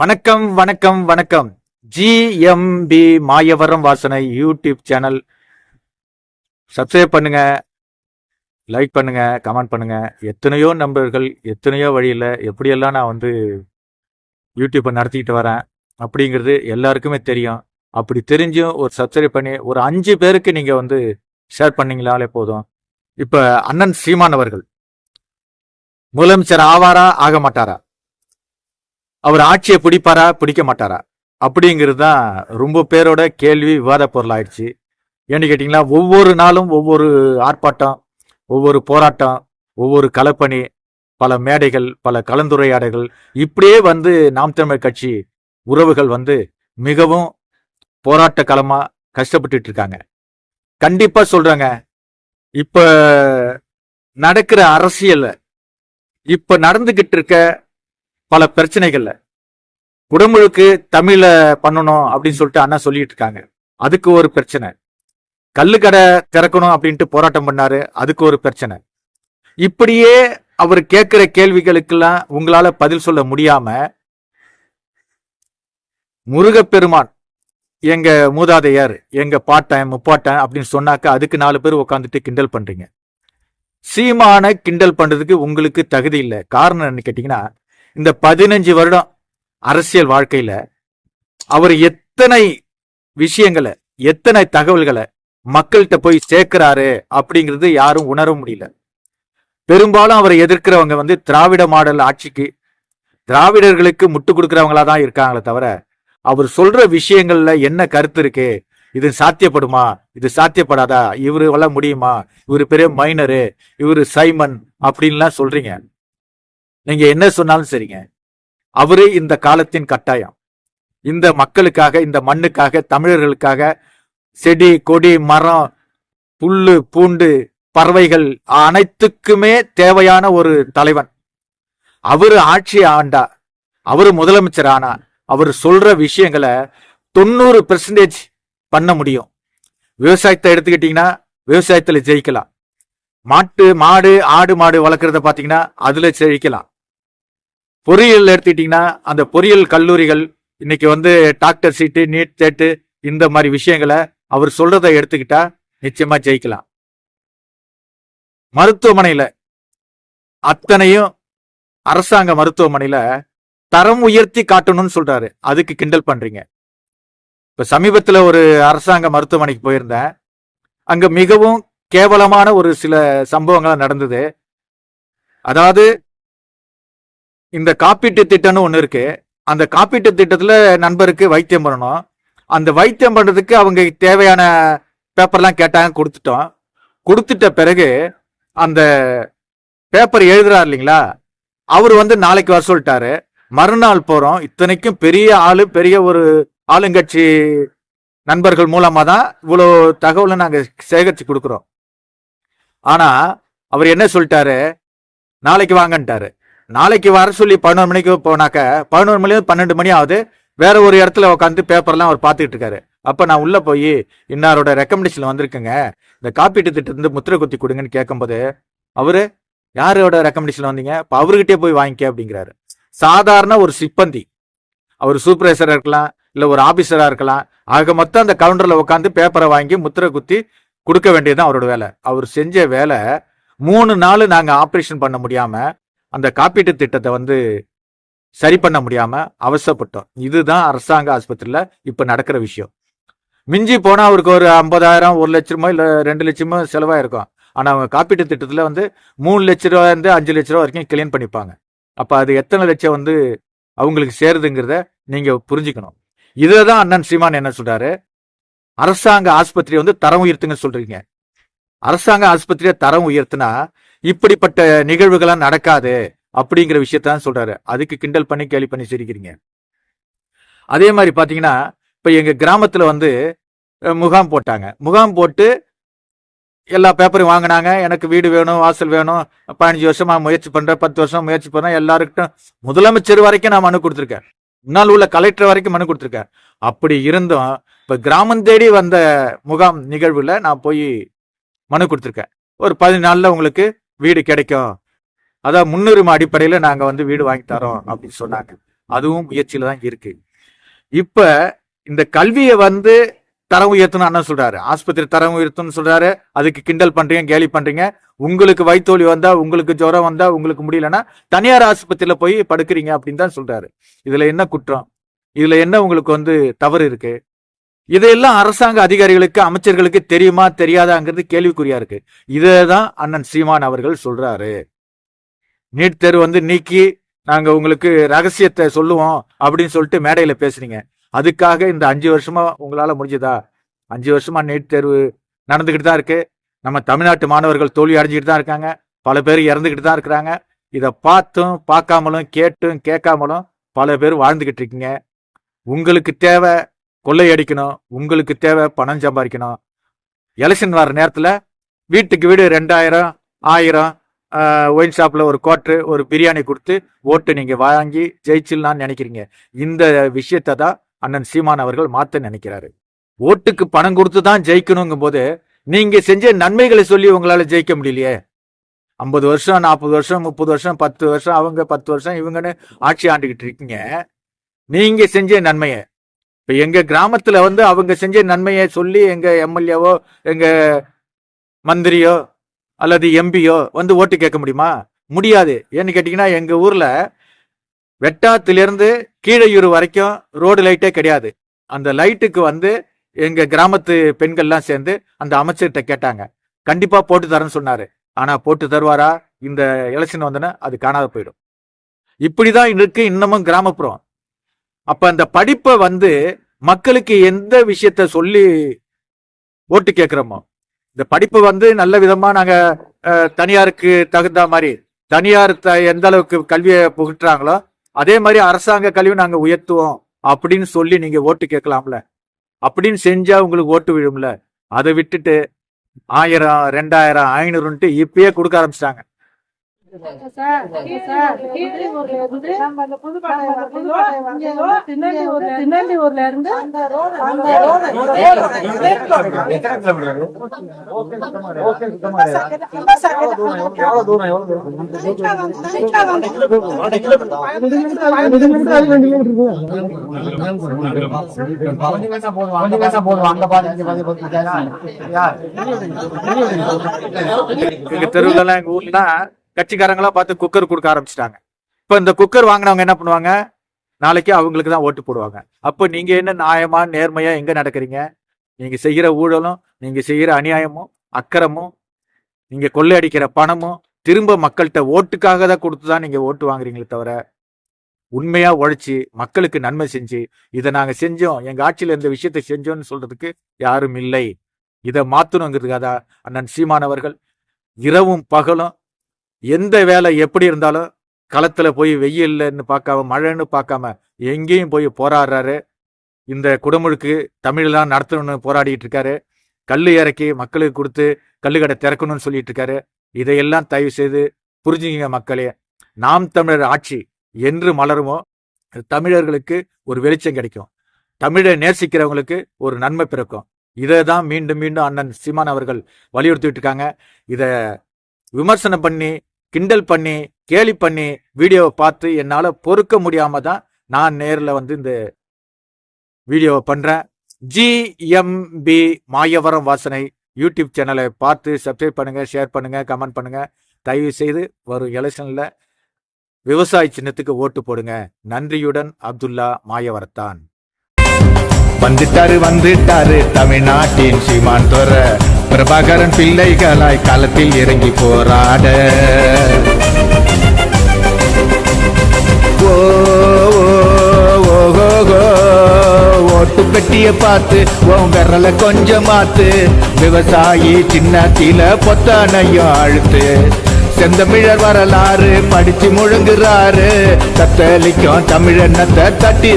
வணக்கம் வணக்கம் வணக்கம். ஜிஎம்பி மாயவரம் வாசனை யூடியூப் சேனல். சப்ஸ்கிரைப் பண்ணுங்க லைக் பண்ணுங்க கமெண்ட் பண்ணுங்க. எத்தனையோ நண்பர்கள் எத்தனையோ வழியில் எப்படியெல்லாம் நான் வந்து யூடியூப்பை நடத்திக்கிட்டு வரேன் அப்படிங்கிறது எல்லாருக்குமே தெரியும். அப்படி தெரிஞ்சும் ஒரு சப்ஸ்கிரைப் பண்ணி ஒரு அஞ்சு பேருக்கு நீங்கள் வந்து ஷேர் பண்ணீங்களாலே போதும். இப்போ அண்ணன் சீமான் அவர்கள். முதலமைச்சர் ஆவாரா ஆக மாட்டாரா? அவர் ஆட்சியை பிடிப்பாரா பிடிக்க மாட்டாரா அப்படிங்கிறது தான் ரொம்ப பேரோட கேள்வி விவாத பொருள் ஆயிடுச்சு. ஏன்னு கேட்டிங்களா ஒவ்வொரு நாளும் ஒவ்வொரு ஆர்ப்பாட்டம் ஒவ்வொரு போராட்டம் ஒவ்வொரு கலப்பணி பல மேடைகள் பல கலந்துரையாடல்கள். இப்படியே வந்து நாம் தமிழர் கட்சி உறவுகள் வந்து மிகவும் போராட்ட களமாக கஷ்டப்பட்டுட்டு இருக்காங்க கண்டிப்பாக சொல்கிறாங்க இப்போ நடக்கிற அரசியலை இப்போ நடந்துக்கிட்டு இருக்க பல பிரச்சனைகள்ல. குடமுழுக்கு தமிழ பண்ணணும் அப்படின்னு சொல்லிட்டு அண்ணா சொல்லிட்டு இருக்காங்க அதுக்கு ஒரு பிரச்சனை. கல்லுக்கடை திறக்கணும் அப்படின்ட்டு போராட்டம் பண்ணாரு. அதுக்கு ஒரு பிரச்சனை. இப்படியே அவர் கேட்கிற கேள்விகளுக்கெல்லாம் உங்களால பதில் சொல்ல முடியாம முருகப்பெருமான் எங்க மூதாதையர் எங்க பாட்டன் முப்பாட்டன் அப்படின்னு சொன்னாக்க அதுக்கு நாலு பேர் உட்காந்துட்டு கிண்டல் பண்றீங்க. சீமான கிண்டல் பண்றதுக்கு உங்களுக்கு தகுதி இல்லை. காரணம் என்ன கேட்டீங்கன்னா இந்த பதினஞ்சு வருடம் அரசியல் வாழ்க்கையில அவர் எத்தனை விஷயங்களை எத்தனை தகவல்களை மக்கள்கிட்ட போய் சேர்க்கிறாரு அப்படிங்கிறது யாரும் உணர முடியல. பெரும்பாலும் அவரை எதிர்க்கிறவங்க வந்து திராவிட மாடல் ஆட்சிக்கு திராவிடர்களுக்கு முட்டு கொடுக்கறவங்களா தான் இருக்காங்களே தவிர அவர் சொல்ற விஷயங்கள்ல என்ன கருத்து இருக்கு? இது சாத்தியப்படுமா? இது சாத்தியப்படாதா? இவரு வள முடியுமா? இவரு பெரிய மைனரு இவரு சைமன் அப்படின்லாம் சொல்றீங்க. நீங்க என்ன சொன்னாலும் சரிங்க. அவரு இந்த காலத்தின் கட்டாயம். இந்த மக்களுக்காக இந்த மண்ணுக்காக தமிழர்களுக்காக செடி கொடி மரம் புல்லு பூண்டு பறவைகள் அனைத்துக்குமே தேவையான ஒரு தலைவன். அவரு ஆட்சி ஆண்டா. அவரு முதலமைச்சர் ஆனா அவர் சொல்ற விஷயங்களை தொண்ணூறு பெர்சன்டேஜ் பண்ண முடியும். விவசாயத்தை எடுத்துக்கிட்டீங்கன்னா விவசாயத்துல ஜெயிக்கலாம். மாட்டு மாடு ஆடு மாடு வளர்க்குறத பாத்தீங்கன்னா அதுல ஜெயிக்கலாம். பொறியியல் எடுத்துக்கிட்டீங்கன்னா அந்த பொறியியல் கல்லூரிகள் இன்னைக்கு வந்து டாக்டர் சீட்டு நீட் தேட்டு இந்த மாதிரி விஷயங்களை அவர் சொல்றதை எடுத்துக்கிட்டா நிச்சயமா ஜெயிக்கலாம். மருத்துவமனையில அத்தனையும் அரசாங்க மருத்துவமனையில தரம் உயர்த்தி காட்டணும்னு சொல்றாரு. அதுக்கு கிண்டல் பண்றீங்க. இப்ப சமீபத்துல ஒரு அரசாங்க மருத்துவமனைக்கு போயிருந்தேன். அங்க மிகவும் கேவலமான ஒரு சில சம்பவங்கள் நடந்தது. அதாவது இந்த காப்பீட்டு திட்டம்னு ஒன்று இருக்கு. அந்த காப்பீட்டு திட்டத்தில் நண்பருக்கு வைத்தியம் பண்ணணும். அந்த வைத்தியம் பண்ணுறதுக்கு அவங்க தேவையான பேப்பர்லாம் கேட்டாங்க கொடுத்துட்டோம். கொடுத்துட்ட பிறகு அந்த பேப்பர் எழுதுறாரு இல்லைங்களா? அவர் வந்து நாளைக்கு வர சொல்லிட்டாரு. மறுநாள் போகிறோம் இத்தனைக்கும் பெரிய ஆளு பெரிய ஒரு ஆளுங்கட்சி நண்பர்கள் மூலமாக தான் இவ்வளோ தகவலை நாங்கள் சேகரித்து கொடுக்குறோம். ஆனால் அவர் என்ன சொல்லிட்டாரு? நாளைக்கு வாங்கன்ட்டாரு. நாளைக்கு வர சொல்லி பதினோரு மணிக்கு போனாக்க பதினோரு மணிலேருந்து பன்னெண்டு மணி ஆகுது. வேற ஒரு இடத்துல உட்காந்து பேப்பர்லாம் அவர் பார்த்துக்கிட்டு இருக்காரு அப்ப நான் உள்ள போய் இன்னாரோட ரெக்கமெண்டேஷன் வந்திருக்குங்க. இந்த காப்பீட்டு திட்டத்திலிருந்து முத்திரை குத்தி கொடுங்கன்னு கேட்கும்போது அவரு யாரோட ரெக்கமெண்டேஷன் வந்தீங்க? இப்போ அவர்கிட்டே போய் வாங்கிக்க அப்படிங்கிறாரு. சாதாரண ஒரு சிப்பந்தி. அவர் சூப்பர்வைசராக இருக்கலாம் இல்லை ஒரு ஆஃபீஸராக இருக்கலாம். ஆக மொத்தம் அந்த கவுண்டரில் உட்காந்து பேப்பரை வாங்கி முத்திரை குத்தி கொடுக்க வேண்டியதுதான் அவரோட வேலை. அவர் செஞ்ச வேலை மூணு நாள் நாங்கள் ஆப்ரேஷன் பண்ண முடியாமல் அந்த காப்பீட்டு திட்டத்தை வந்து சரி பண்ண முடியாம அவசரப்பட்டோம். இதுதான் அரசாங்க ஆஸ்பத்திரியில இப்ப நடக்கிற விஷயம். மிஞ்சி போனா அவருக்கு ஒரு ஐம்பதாயிரம் ஒரு லட்சமோ இல்ல ரெண்டு லட்சமோ செலவாயிருக்கும். ஆனா அவங்க காப்பீட்டு திட்டத்துல வந்து மூணு லட்ச ரூபா இருந்து அஞ்சு லட்ச ரூபா வரைக்கும் கிளீன் பண்ணிப்பாங்க. அப்ப அது எத்தனை லட்சம் வந்து அவங்களுக்கு சேருதுங்கிறத நீங்க புரிஞ்சுக்கணும். இதுதான் அண்ணன் சீமான் என்ன சொல்றாரு? அரசாங்க ஆஸ்பத்திரி வந்து தரம் உயர்த்துங்க சொல்றீங்க. அரசாங்க ஆஸ்பத்திரியை தரம் உயர்த்தினா இப்படிப்பட்ட நிகழ்வுகள்லாம் நடக்காது அப்படிங்கிற விஷயத்தான் சொல்றாரு. அதுக்கு கிண்டல் பண்ணி கேள்வி பண்ணி சிரிக்கிறீங்க. அதே மாதிரி பாத்தீங்கன்னா இப்ப எங்க கிராமத்துல வந்து முகாம் போட்டாங்க. முகாம் போட்டு எல்லா பேப்பரும் வாங்கினாங்க. எனக்கு வீடு வேணும் வாசல் வேணும் பதினஞ்சு வருஷமா முயற்சி பண்றேன் பத்து வருஷம் முயற்சி பண்றேன் எல்லாருக்கிட்டும் முதலமைச்சர் வரைக்கும் நான் மனு கொடுத்துருக்கேன். முன்னால் உள்ள கலெக்டர் வரைக்கும் மனு கொடுத்துருக்கேன். அப்படி இருந்தும் இப்ப கிராமம் தேடி வந்த முகாம் நிகழ்வுல நான் போய் மனு கொடுத்துருக்கேன். ஒரு பதினாலுல உங்களுக்கு வீடு கிடைக்கும். அதான் முன்னுரிமை அடிப்படையில நாங்க வந்து வீடு வாங்கி தரோம் அப்படின்னு சொன்னாங்க. அதுவும் முயற்சியில தான் இருக்கு. இப்ப இந்த கல்வியை வந்து தரம் உயர்த்தணும் அண்ணன் சொல்றாரு. ஆஸ்பத்திரி தரம் உயர்த்தணும்னு சொல்றாரு. அதுக்கு கிண்டல் பண்றீங்க கேலி பண்றீங்க. உங்களுக்கு வயித்தோலி வந்தா உங்களுக்கு ஜுரம் வந்தா உங்களுக்கு முடியலன்னா தனியார் ஆஸ்பத்திரியில போய் படுக்கிறீங்க அப்படின்னு தான் சொல்றாரு. இதுல என்ன குற்றம்? இதுல என்ன உங்களுக்கு வந்து தவறு இருக்கு? இதையெல்லாம் அரசாங்க அதிகாரிகளுக்கு அமைச்சர்களுக்கு தெரியுமா தெரியாதாங்கிறது கேள்விக்குறியா இருக்கு. இதைதான் அண்ணன் சீமான் அவர்கள் சொல்றாரு. நீட் தேர்வு வந்து நீக்கி நாங்க உங்களுக்கு ரகசியத்தை சொல்லுவோம் அப்படின்னு சொல்லிட்டு மேடையில பேசுறீங்க அதுக்காக இந்த அஞ்சு வருஷமா உங்களால முடிஞ்சதா? அஞ்சு வருஷமா நீட் தேர்வு நடந்துகிட்டு தான் இருக்கு. நம்ம தமிழ்நாட்டு மாணவர்கள் தோல்வி அடைஞ்சிக்கிட்டு தான் இருக்காங்க. பல பேர் இறந்துகிட்டு தான் இருக்கிறாங்க. இதை பார்த்தும் பார்க்காமலும் கேட்டும் கேட்காமலும் பல பேர் வாழ்ந்துகிட்டு இருக்கீங்க. உங்களுக்கு தேவை கொள்ளையடிக்கணும் உங்களுக்கு தேவை பணம் சம்பாதிக்கணும். எலெக்ஷன் வர நேரத்தில் வீட்டுக்கு வீடு ரெண்டாயிரம் ஆயிரம் ஒயின் ஷாப்பில் ஒரு கோட்ரு ஒரு பிரியாணி கொடுத்து ஓட்டு நீங்கள் வாங்கி ஜெயிச்சிடலான்னு நினைக்கிறீங்க. இந்த விஷயத்தை தான் அண்ணன் சீமான் அவர்கள் மாற்ற நினைக்கிறாரு. ஓட்டுக்கு பணம் கொடுத்து தான் ஜெயிக்கணுங்கும் போது நீங்கள் செஞ்ச நன்மைகளை சொல்லி உங்களால் ஜெயிக்க முடியலையே. ஐம்பது வருஷம் நாற்பது வருஷம் முப்பது வருஷம் பத்து வருஷம் அவங்க பத்து வருஷம் இவங்கன்னு ஆட்சி ஆண்டுகிட்டு இருக்கீங்க. நீங்கள் செஞ்ச நன்மையை இப்ப எங்க கிராமத்துல வந்து அவங்க செஞ்ச நன்மையை சொல்லி எங்க எம்எல்ஏவோ எங்க மந்திரியோ அல்லது எம்பியோ வந்து ஓட்டு கேட்க முடியுமா? முடியாது. ஏன்னு கேட்டீங்கன்னா எங்க ஊர்ல வெட்டாத்திலிருந்து கீழையூர் வரைக்கும் ரோடு லைட்டே கிடையாது. அந்த லைட்டுக்கு வந்து எங்க கிராமத்து பெண்கள்லாம் சேர்ந்து அந்த அமைச்சர்கிட்ட கேட்டாங்க. கண்டிப்பா போட்டு தரேன்னு சொன்னாரு. ஆனா போட்டு தருவாரா? இந்த எலெக்ஷன் வந்தோன்னா அது காணாத போயிடும். இப்படிதான் இருக்கு இன்னமும் கிராமப்புறம். அப்ப அந்த படிப்பை வந்து மக்களுக்கு எந்த விஷயத்த சொல்லி ஓட்டு கேட்கிறோமோ? இந்த படிப்பு வந்து நல்ல விதமா நாங்க தனியாருக்கு தகுந்த மாதிரி தனியார் த- எந்த அளவுக்கு கல்வியை புகட்டுறாங்களோ அதே மாதிரி அரசாங்க கல்வி நாங்க உயர்த்துவோம் அப்படின்னு சொல்லி நீங்க ஓட்டு கேட்கலாம்ல? அப்படின்னு செஞ்சா உங்களுக்கு ஓட்டு விழும்ல? அதை விட்டுட்டு ஆயிரம் ரெண்டாயிரம் ஐநூறுன்ட்டு இப்பயே கொடுக்க ஆரம்பிச்சிட்டாங்க. சார், சார், கீழையூர்ல இருந்து நம்ம அந்த புதுக்கோட்டை புதுக்கோட்டை வந்து திருநெல்வேலியூர்ல திருநெல்வேலியூர்ல இருந்து அந்த ரோடு அந்த ரோடு எங்க தெருவுல எல்லாம் எங்க ஊர்லாம் கட்சிக்காரங்களா பார்த்து குக்கர் கொடுக்க ஆரம்பிச்சிட்டாங்க. இப்ப இந்த குக்கர் வாங்கினவங்க என்ன பண்ணுவாங்க? நாளைக்கு அவங்களுக்கு தான் ஓட்டு போடுவாங்க. அப்ப நீங்க என்ன நியாயமா நேர்மையா எங்க நடக்கிறீங்க? நீங்க செய்யற ஊழலும் நீங்க செய்யற அநியாயமும் அக்கறமும் நீங்க கொள்ளையடிக்கிற பணமும் திரும்ப மக்கள்கிட்ட ஓட்டுக்காக தான் கொடுத்து தான் நீங்க ஓட்டு வாங்குறீங்களே தவிர உண்மையா உழைச்சி மக்களுக்கு நன்மை செஞ்சு இதை நாங்க செஞ்சோம் எங்க ஆட்சியில இந்த விஷயத்தை செஞ்சோம்னு சொல்றதுக்கு யாரும் இல்லை. இதை மாத்தணுங்கிறதுக்காக அண்ணன் சீமானவர்கள் இரவும் பகலும் எந்த வேலை எப்படி இருந்தாலும் களத்தில் போய் வெயில்லன்னு பார்க்காம மழைன்னு பார்க்காம எங்கேயும் போய் போராடுறாரு. இந்த குடமுழுக்கு தமிழெலாம் நடத்தணும்னு போராடிட்டு இருக்காரு. கல் இறக்கி மக்களுக்கு கொடுத்து கல்லுக்கடை திறக்கணும்னு சொல்லிட்டு இருக்காரு. இதையெல்லாம் தயவு செய்து புரிஞ்சுங்க மக்களே. நாம் தமிழர் ஆட்சி என்று மலருமோ? தமிழர்களுக்கு ஒரு வெளிச்சம் கிடைக்கும். தமிழை நேசிக்கிறவங்களுக்கு ஒரு நன்மை பிறக்கும். இதை தான் மீண்டும் மீண்டும் அண்ணன் சீமான் அவர்கள் வலியுறுத்திட்டு இருக்காங்க. இதை விமர்சனம் பண்ணி கிண்டல் பண்ணி கேலி பண்ணி வீடியோவை பார்த்து என்னால் பொறுக்க முடியாமல் தான் நான் நேரில் வந்து இந்த வீடியோவை பண்ணுறேன் ஜிஎம்பி மாயவரம் வாசனை யூடியூப் சேனலை பார்த்து சப்ஸ்கிரைப் பண்ணுங்கள் ஷேர் பண்ணுங்கள் கமெண்ட் பண்ணுங்கள் தயவு செய்து வரும் எலெக்ஷனில் விவசாய சின்னத்துக்கு ஓட்டு போடுங்க. நன்றியுடன் அப்துல்லா மாயவரத்தான். வந்துட்டாரு வந்துட்டாரு தமிழ்நாட்டின் சீமான் துறை. பிரபாகரன் பிள்ளைகளாய் களத்தில் இறங்கி போராட. ஓ, ஓ, ஓட்டு பெட்டிய பார்த்து உன் விரல கொஞ்சம் மாத்து. விவசாயி சின்னத்தில பொத்தானையும் அழுத்து. செந்தமிழர் வரலாறு படிச்சு முழங்குறாரு. கத்தலிக்கும் தமிழனத்தை தட்டி